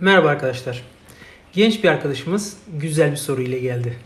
Merhaba arkadaşlar. Genç bir arkadaşımız güzel bir soru ile geldi.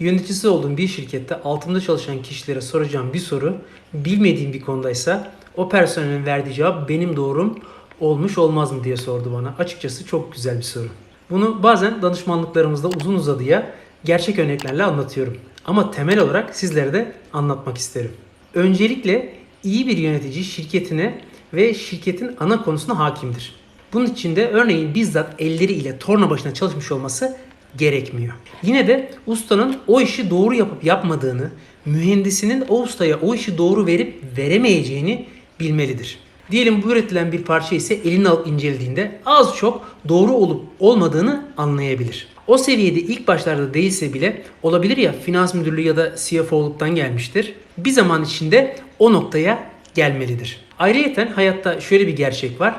Yöneticisi olduğum bir şirkette altımda çalışan kişilere soracağım bir soru bilmediğim bir konudaysa o personelin verdiği cevap benim doğrum olmuş olmaz mı diye sordu bana. Açıkçası çok güzel bir soru. Bunu bazen danışmanlıklarımızda uzun uzadıya gerçek örneklerle anlatıyorum. Ama temel olarak sizlere de anlatmak isterim. Öncelikle iyi bir yönetici şirketine ve şirketin ana konusuna hakimdir. Bunun için de örneğin bizzat elleriyle torna başına çalışmış olması gerekmiyor. Yine de ustanın o işi doğru yapıp yapmadığını, mühendisinin o ustaya o işi doğru verip veremeyeceğini bilmelidir. Diyelim bu üretilen bir parça ise eline alıp incelediğinde az çok doğru olup olmadığını anlayabilir. O seviyede ilk başlarda değilse bile olabilir ya finans müdürlüğü ya da CFO'luktan gelmiştir. Bir zaman içinde o noktaya gelmelidir. Ayrıyeten hayatta şöyle bir gerçek var.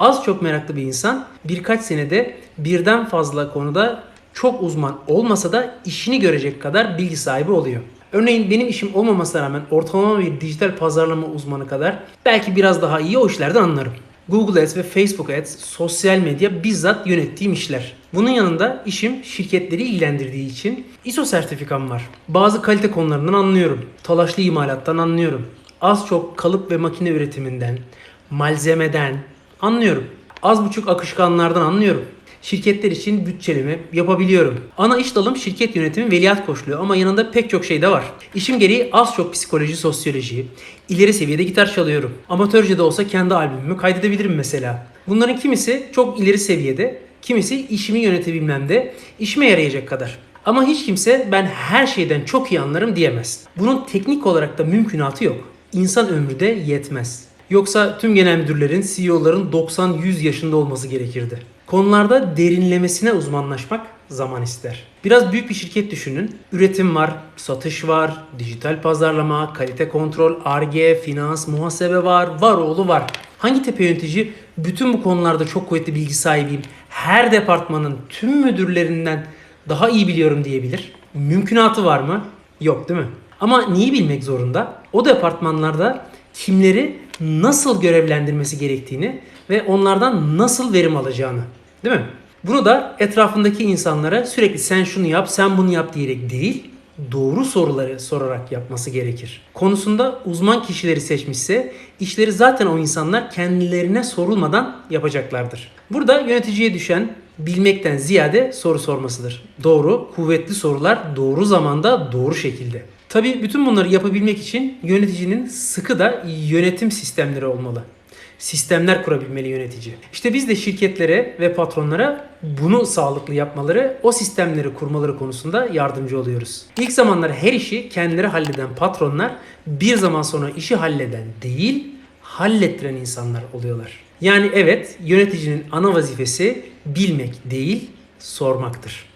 Az çok meraklı bir insan birkaç senede birden fazla konuda çok uzman olmasa da işini görecek kadar bilgi sahibi oluyor. Örneğin benim işim olmamasına rağmen ortalama bir dijital pazarlama uzmanı kadar belki biraz daha iyi o işlerden anlarım. Google Ads ve Facebook Ads, sosyal medya bizzat yönettiğim işler. Bunun yanında işim şirketleri ilgilendirdiği için ISO sertifikam var. Bazı kalite konularından anlıyorum. Talaşlı imalattan anlıyorum. Az çok kalıp ve makine üretiminden, malzemeden anlıyorum. Az buçuk akışkanlardan anlıyorum. Şirketler için bütçeleme yapabiliyorum. Ana iş dalım şirket yönetimi veliaht koçluğu ama yanında pek çok şey de var. İşim gereği az çok psikoloji, sosyoloji, ileri seviyede gitar çalıyorum. Amatörce de olsa kendi albümümü kaydedebilirim mesela. Bunların kimisi çok ileri seviyede, kimisi işimi yönetebilmemde işime yarayacak kadar. Ama hiç kimse ben her şeyden çok iyi anlarım diyemez. Bunun teknik olarak da mümkünatı yok. İnsan ömrü de yetmez. Yoksa tüm genel müdürlerin, CEO'ların 90-100 yaşında olması gerekirdi. Konularda derinlemesine uzmanlaşmak zaman ister. Biraz büyük bir şirket düşünün. Üretim var, satış var, dijital pazarlama, kalite kontrol, ARGE, finans, muhasebe var, var oğlu var. Hangi tepe yönetici bütün bu konularda çok kuvvetli bilgi sahibiyim, her departmanın tüm müdürlerinden daha iyi biliyorum diyebilir? Mümkünatı var mı? Yok değil mi? Ama neyi bilmek zorunda? O departmanlarda kimleri nasıl görevlendirmesi gerektiğini ve onlardan nasıl verim alacağını. Değil mi? Bunu da etrafındaki insanlara sürekli sen şunu yap, sen bunu yap diyerek değil, doğru soruları sorarak yapması gerekir. Konusunda uzman kişileri seçmişse işleri zaten o insanlar kendilerine sorulmadan yapacaklardır. Burada yöneticiye düşen bilmekten ziyade soru sormasıdır. Doğru, kuvvetli sorular doğru zamanda doğru şekilde. Tabii bütün bunları yapabilmek için yöneticinin sıkı da yönetim sistemleri olmalı. Sistemler kurabilmeli yönetici. İşte biz de şirketlere ve patronlara bunu sağlıklı yapmaları, o sistemleri kurmaları konusunda yardımcı oluyoruz. İlk zamanlar her işi kendileri halleden patronlar bir zaman sonra işi halleden değil, hallettiren insanlar oluyorlar. Yani evet yöneticinin ana vazifesi bilmek değil, sormaktır.